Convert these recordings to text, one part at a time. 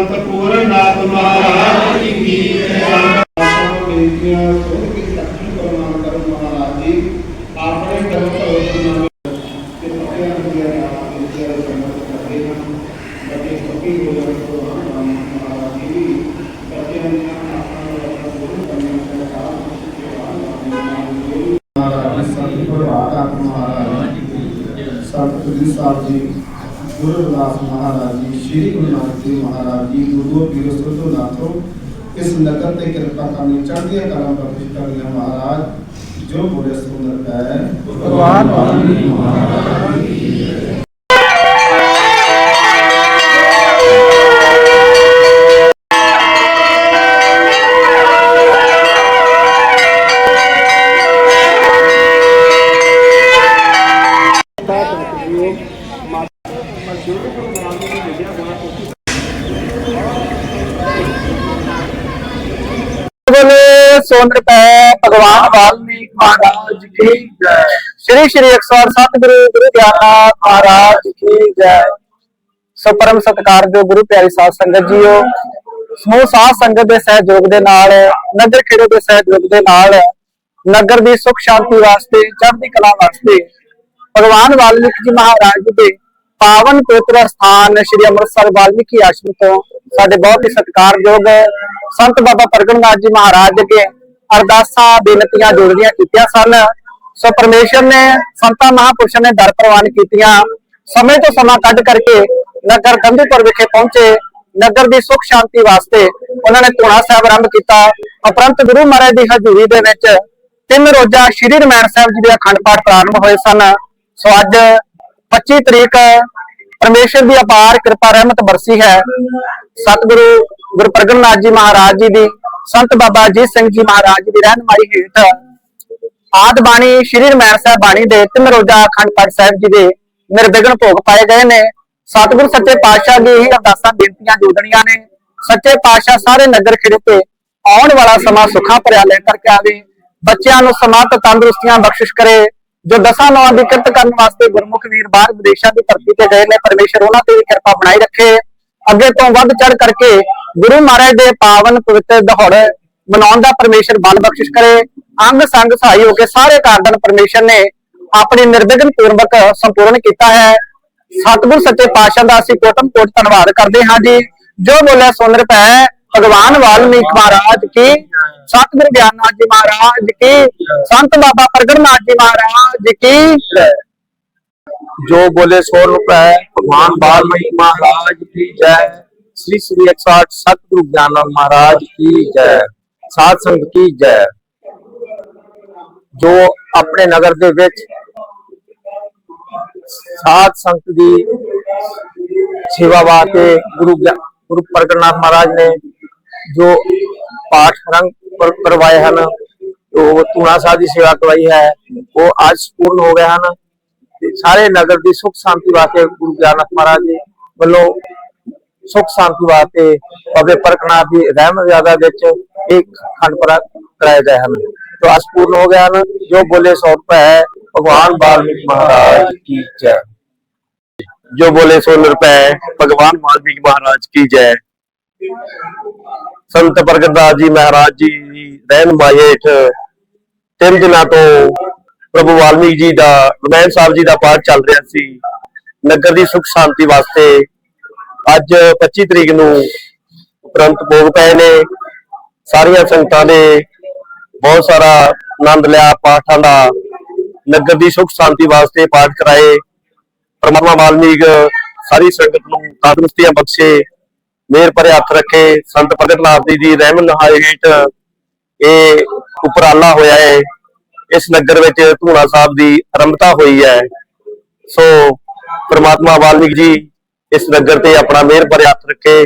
ਸੰਤ ਪੂਰਨਾਥ ਮਹਾਰਾਜ ਕੀ ਜੈ ਬੇਨਤੀਆਂ ਸੁਣ ਕੇ ਸਖੀ ਪ੍ਰਮਾਨ ਕਰੋ ਮਹਾਰਾਜ ਜੀ ਆਪਣੇ ਕਰਮ ਭਗਵਤ ਤੇ ਬੱਚਿਆਂ ਨੂੰ ਵੀ ਆਪ ਵਿਚਾਰ ਸਮਰਥ ਕਰਦੇ ਹਨ ਬੱਚੇ ਪੱਕੀ ਹੋ ਜਾਣ ਤੋਂ ਹਮ ਮਹਾਰਾਜ ਜੀ ਬੱਚਿਆਂ ਦੀਆਂ ਆਸਾਂ ਨੂੰ ਪੂਰਨ ਕਰਨੇ ਦਾ ਕਾਮ ਮਹਾਰਾਜ ਸੰਤ ਪ੍ਰਭਾਤ ਆਤਮਾ ਮਹਾਰਾਜ ਸੰਤ ਕਬੀਰ ਸਾਹਿਬ ਜੀ ਗੁਰੂ ਰਵਿਦਾਸ ਮਹਾਰਾਜ ਜੀ ਸ਼੍ਰੀ ਗੁਰੂ ਨਾਨਕ ਦੇਵ ਮਹਾਰਾਜ ਜੀ ਗੁਰੂ ਪੀਰ ਸੁਰਤੋ ਨਾਥੋ ਇਸ ਨਗਰ ਤੇ ਕਿਰਪਾ ਕਰਨੀ ਚੜ੍ਹਦੀਆਂ ਕਲਾਂ ਬਖਸ਼ ਕਰਨੀਆਂ ਮਹਾਰਾਜ ਜੋ ਬੋਲੇ ਸੁੰਦਰ ਬੋਲੇ ਸੋਨਰ ਪੈ ਭਗਵਾਨ ਵਾਲਮੀਕ ਮਹਾਰਾਜ ਕੀ ਜੈ। ਸ਼੍ਰੀ ਸ਼੍ਰੀ 108 ਗੁਰੂ ਗੁਰੂ ਗਿਆਨਨਾਥ ਮਹਾਰਾਜ ਕੀ ਜੈ। ਸੋ ਪਰਮ ਸਤਿਕਾਰਯੋਗ ਗੁਰੂ ਪਿਆਰੀ ਸਾਧ ਸੰਗਤ ਜੀਓ। ਸਮੂਹ ਸਾਧ ਸੰਗਤ ਦੇ ਸਹਿਯੋਗ ਦੇ ਨਾਲ, ਨਗਰ ਖੇੜੇ ਦੇ ਸਹਿਯੋਗ ਦੇ ਨਾਲ, ਨਗਰ ਦੀ ਸੁਖ ਸ਼ਾਂਤੀ ਵਾਸਤੇ ਚੜ੍ਹਦੀ ਕਲਾ ਵਾਸਤੇ, ਭਗਵਾਨ ਵਾਲਮੀਕ ਜੀ ਮਹਾਰਾਜ ਜੀ ਦੇ ਪਾਵਨ ਪਵਿੱਤਰ ਸਥਾਨ ਸ੍ਰੀ ਅੰਮ੍ਰਿਤਸਰ ਵਾਲਮੀਕੀ ਆਸ਼ਰਮ ਤੋਂ ਸਾਡੇ ਬਹੁਤ ਹੀ ਸਤਿਕਾਰਯੋਗ ਸੰਤ ਬਾਬਾ ਪ੍ਰਗਟਨਾਥ ਜੀ ਮਹਾਰਾਜ ਅੱਗੇ ਅਰਦਾਸਾਂ, ਬੇਨਤੀਆਂ ਜੋੜੀਆਂ ਕੀਤੀਆਂ ਸਨ। ਸੋ ਪਰਮੇਸ਼ਰ ਨੇ, ਸੰਤਾਂ ਮਹਾਂਪੁਰਸ਼ਾਂ ਨੇ ਦਰ ਪ੍ਰਵਾਨ ਕੀਤੀਆਂ। ਸਮੇਂ ਤੋਂ ਸਮਾਂ ਕੱਢ ਕਰਕੇ ਨਗਰ ਗੰਧੀਪੁਰ ਵਿਖੇ ਪਹੁੰਚੇ। ਨਗਰ ਦੀ ਸੁਖ ਸ਼ਾਂਤੀ ਵਾਸਤੇ ਉਹਨਾਂ ਨੇ ਧੂਣਾ ਸਾਹਿਬ ਆਰੰਭ ਕੀਤਾ। ਉਪਰੰਤ ਗੁਰੂ ਮਹਾਰਾਜ ਦੀ ਹਜ਼ੂਰੀ ਦੇ ਵਿੱਚ ਤਿੰਨ ਰੋਜ਼ਾ ਸ਼੍ਰੀ ਰਮਾਇਣ ਸਾਹਿਬ ਜੀ ਦੇ ਅਖੰਡ ਪਾਠ ਪ੍ਰਾਰੰਭ ਹੋਏ ਸਨ। ਸੋ ਅੱਜ 25 ਤਰੀਕ ਪਰਮੇਸ਼ਰ ਦੀ ਅਪਾਰ ਕਿਰਪਾ ਰਹਿਮਤ ਬਰਸੀ ਹੈ। ਸਤਿਗੁਰੂ ਗੁਰੂ ਪ੍ਰਗਟਨਾਥ ਜੀ ਮਹਾਰਾਜ ਜੀ ਦੀ, ਸੰਤ ਬਾਬਾ ਅਜੀਤ ਸਿੰਘ ਜੀ ਮਹਾਰਾਜ ਜੀ ਦੀ ਰਹਿਨਮਾਈ ਹੇਠ ਆਦ ਬਾਣੀ ਸ਼੍ਰੀ ਰਮਾਇਣ ਸਾਹਿਬ ਬਾਣੀ ਦੇ ਤਿੰਨ ਰੋਜ਼ਾ ਅਖੰਡ ਪਾਠ ਸਾਹਿਬ ਜੀ ਦੇ ਨਿਰਵਿਘਨ ਭੋਗ ਪਾਏ ਗਏ ਨੇ। ਸਤਿਗੁਰ ਸੱਚੇ ਪਾਤਸ਼ਾਹ ਦੀ ਹੀ ਅਰਦਾਸਾਂ ਬੇਨਤੀਆਂ ਜੋੜਨੀਆਂ ਨੇ। ਸੱਚੇ ਪਾਤਸ਼ਾਹ ਸਾਰੇ ਨਗਰ ਖੇੜੇ ਤੇ ਆਉਣ ਵਾਲਾ ਸਮਾਂ ਸੁੱਖਾਂ ਭਰਿਆ ਲੈ ਕਰਕੇ ਆਵੇ। ਬੱਚਿਆਂ ਨੂੰ ਸਮਤ ਤੰਦਰੁਸਤੀਆਂ ਬਖਸ਼ਿਸ਼ ਕਰੇ। ਜੋ ਦਸਾਂ ਨੌਂ ਦੀ ਕਿਰਤ ਕਰਨ ਵਾਸਤੇ ਗੁਰਮੁਖ ਵੀਰ ਬਾਹਰ ਵਿਦੇਸ਼ਾਂ ਦੀ ਧਰਤੀ ਤੇ ਗਏ ਨੇ, ਪਰਮੇਸ਼ਰ ਉਹਨਾਂ ਤੇ ਵੀ ਕਿਰਪਾ ਬਣਾਈ ਰੱਖੇ। ਅੱਗੇ ਤੋਂ ਵੱਧ ਚੜ ਕਰਕੇ ਗੁਰੂ ਮਹਾਰਾਜ ਦੇ ਪਾਵਨ ਪਵਿੱਤਰ ਦਹੜ ਮਨਾਉਣ ਦਾ ਪਰਮੇਸ਼ਰ ਬਲ ਬਖਸ਼ਿਸ਼ ਕਰੇ। ਅੰਗ ਸੰਗ ਸਹਾਈ ਹੋ ਕੇ ਸਾਰੇ ਕਾਰਜਨ ਪਰਮੇਸ਼ਰ ਨੇ ਆਪਣੀ ਨਿਰਵਿਘਨ ਪੂਰਵਕ ਸੰਪੂਰਨ ਕੀਤਾ ਹੈ। ਸਤਿਗੁਰ ਸੱਚੇ ਪਾਤਸ਼ਾਹ ਦਾ ਅਸੀਂ ਕੋਟਮ ਕੋਟ ਧੰਨਵਾਦ ਕਰਦੇ ਹਾਂ ਜੀ। ਜੋ ਬੋਲੇ ਸੁਣ ਰਪੈ, ਭਗਵਾਨ ਵਾਲਮੀਕ ਮਹਾਰਾਜ ਕੀ। ਸਤਿਗੁਰ ਗਿਆਨਨਾਥ ਜੀ ਮਹਾਰਾਜ ਕੀ। ਸੰਤ ਬਾਬਾ ਪ੍ਰਗਟਨਾਥ ਜੀ ਮਹਾਰਾਜ ਕੀ। ਜੋ ਬੋਲੇ ਸੋ ਰੁਪਏ ਭਗਵਾਨ ਵਾਲਮੀਕ ਮਹਾਰਾਜ ਕੀ ਜੈ। श्री श्री एक सौ आठ सतगुरु ज्ञानंद महाराज की जय ਸਾਧ ਸੰਗਤ ਕੀ ਜੈ ਜੋ ਆਪਣੇ ਨਗਰ ਦੇ ਵਿੱਚ ਸਾਧ ਸੰਗਤ ਦੀ ਸੇਵਾ ਵਾਸਤੇ ਗੁਰੂ ਗਿਆ- ਗੁਰੂ ਪ੍ਰਗਟਨਾਥ ਮਹਾਰਾਜ ਨੇ ਜੋ ਪਾਠ ਰੰਗ ਕਰ- ਕਰਵਾਏ ਹਨ ਉਹ ਤੂਣਾ ਸਾਹਿਬ ਦੀ ਸੇਵਾ ਕਰਵਾਈ ਹੈ ਉਹ ਅੱਜ ਪੂਰਨ ਹੋ ਗਏ ਹਨ ਤੇ ਸਾਰੇ ਨਗਰ ਦੀ ਸੁਖ ਸ਼ਾਂਤੀ ਵਾਸਤੇ ਗੁਰੂ ਗਿਆਨਨਾਥ ਮਹਾਰਾਜ ਜੀ ਵੱਲੋਂ ਸੁਖ ਸ਼ਾਂਤੀ ਵਾਸਤੇ ਬਾਬੇ ਪ੍ਰਕਨਾਥ ਦੀ ਰਹਿਮਤ ਜ਼ਿਆਦਾ ਵਿੱਚ ਇੱਕ ਖੰਡ ਪਰ ਕਰਾਏ ਗਏ ਹਨ तो आज पूर्ण हो गया ना जो बोले सौ रुपए है भगवान वाल्मीकि महाराज की जय जो बोले सौ रुपए भगवान वाल्मीकि महाराज की जय ਸੰਤ ਪ੍ਰਗਟਦਾਸ ਜੀ ਮਹਾਰਾਜ ਜੀ ਦੀ ਰਹਿਨਮਾਈ ਹੇਠ ਤਿੰਨ ਦਿਨਾਂ ਤੋਂ ਪ੍ਰਭੂ ਵਾਲਮੀਕ ਜੀ ਦਾ ਰਮਾਇਣ ਸਾਹਿਬ ਜੀ ਦਾ ਪਾਠ ਚੱਲ ਰਿਹਾ ਸੀ ਨਗਰ ਦੀ ਸੁਖ ਸ਼ਾਂਤੀ ਵਾਸਤੇ ਅੱਜ 25 ਤਰੀਕ ਨੂੰ ਉਪਰੰਤ ਭੋਗ ਪਏ ਨੇ, ਸਾਰੀਆਂ ਸੰਗਤਾਂ ਨੇ ਬਹੁਤ ਸਾਰਾ ਆਨੰਦ ਲਿਆ, ਪਾਠਾਂ ਦਾ, ਨਗਰ ਦੀ ਸੁਖ ਸ਼ਾਂਤੀ ਵਾਸਤੇ ਪਾਠ ਕਰਾਏ। ਪਰਮਾਤਮਾ ਵਾਲਮੀਕ ਸਾਰੀ ਸੰਗਤ ਨੂੰ ਤੰਦਰੁਸਤੀਆਂ ਬਖਸ਼ੇ ਮੇਰ ਭਰੇ ਹੱਥ ਰੱਖੇ। ਸੰਤ ਪ੍ਰਗਟਨਾਥ ਜੀ ਦੀ ਰਹਿਮਤ ਨਹਾਏ ਹੇਠ ਇਹ ਉਪਰਾਲਾ ਹੋਇਆ ਹੈ। ਇਸ ਨਗਰ ਵਿੱਚ ਧੂਣਾ ਸਾਹਿਬ ਦੀ ਆਰੰਭਤਾ ਹੋਈ ਹੈ। ਸੋ ਪਰਮਾਤਮਾ ਵਾਲਮੀਕ ਜੀ ਇਸ ਨਗਰ ਤੇ ਆਪਣਾ ਮਿਹਰ ਭਰੇ ਹੱਥ ਰੱਖੇ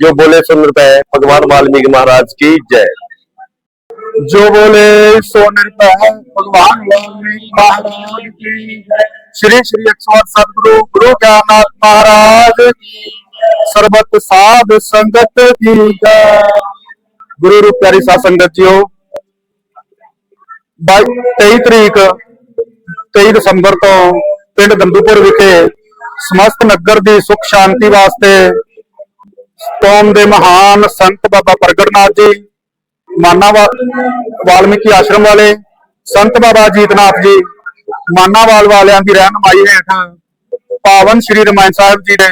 ਜੋ ਬੋਲੇ ਸੁਨ ਰੁਪਏ ਭਗਵਾਨ ਵਾਲਮੀਕ ਮਹਾਰਾਜ ਕੀ ਜੈ जो बोले सो निरपै भगवान वाल्मीकि महाराज की जय श्री श्री अक्षर सदगुरु गुरु ज्ञाननाथ महाराज की ਸਰਬਤ ਸਾਧ ਸੰਗਤ ਦੀ ਜੈ ਗੁਰੂ ਰੂਪ ਪਿਆਰੀ ਸਾਧ ਸੰਗਤ ਜੀਓ 23 ਤਰੀਕ 23 ਦਸੰਬਰ ਤੋਂ ਪਿੰਡ ਦੰਦੂਪੁਰ ਵਿਖੇ ਸਮਸਤ ਨਗਰ ਦੀ ਸੁਖ ਸ਼ਾਂਤੀ ਵਾਸਤੇ ਕੌਮ ਦੇ ਮਹਾਨ ਸੰਤ ਬਾਬਾ ਪ੍ਰਗਟਨਾਥ ਜੀ, ਮਾਨਾ ਵਾਲਮੀਕੀ ਆਸ਼ਰਮ ਵਾਲੇ, ਸੰਤ ਬਾਬਾ ਜੀਤਨਾਥ ਜੀ ਮਾਨਾਵਾਲ ਵਾਲਿਆਂ ਦੀ ਰਹਿਨਮਾਈ ਹੇਠ ਪਾਵਨ ਸ੍ਰੀ ਰਮਾਇਣ ਸਾਹਿਬ ਜੀ ਦੇ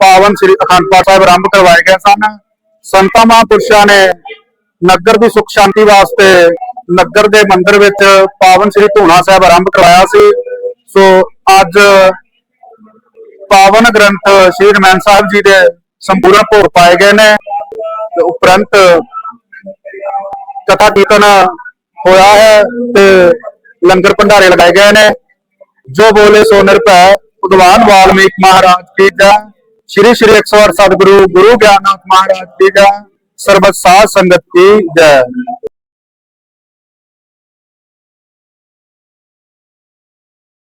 ਪਾਵਨ ਸ੍ਰੀ ਅਖੰਡ ਪਾਠ ਸਾਹਿਬ ਆਰੰਭ ਕਰਵਾਏ ਗਏ ਸਨ। ਸੰਤਾਂ ਮਹਾਂਪੁਰਸ਼ਾਂ ਨੇ ਨਗਰ ਦੀ ਸੁਖ ਸ਼ਾਂਤੀ ਵਾਸਤੇ ਨਗਰ ਦੇ ਮੰਦਿਰ ਵਿੱਚ ਪਾਵਨ ਸ੍ਰੀ ਧੂਣਾ ਸਾਹਿਬ ਆਰੰਭ ਕਰਵਾਇਆ ਸੀ। ਸੋ ਅੱਜ ਪਾਵਨ ਗ੍ਰੰਥ ਸ੍ਰੀ ਰਮਾਇਣ ਸਾਹਿਬ ਜੀ ਦੇ ਸੰਪੂਰਨ ਭੋਗ ਪਾਏ ਗਏ ਨੇ ਤੇ ਉਪਰੰਤ ਕਥਾ ਕੀਰਤਨ ਹੋਇਆ ਹੈ ਤੇ ਲੰਗਰ ਭੰਡਾਰੇ ਲਗਾਏ ਗਏ ਨੇ। ਜੋ ਬੋਲੇ ਸੋ ਨਿਰਭੈ, ਭਗਵਾਨ ਵਾਲਮੀਕ ਮਹਾਰਾਜ ਕੀ ਜੈ। ਸ਼੍ਰੀ ਸ਼੍ਰੀ 108 ਸਤਿਗੁਰੂ ਗੁਰੂ ਗਿਆਨਨਾਥ ਮਹਾਰਾਜ ਕੀ ਜੈ। ਸਰਬਤ ਸਾਧ ਸੰਗਤ ਕੀ ਜੈ।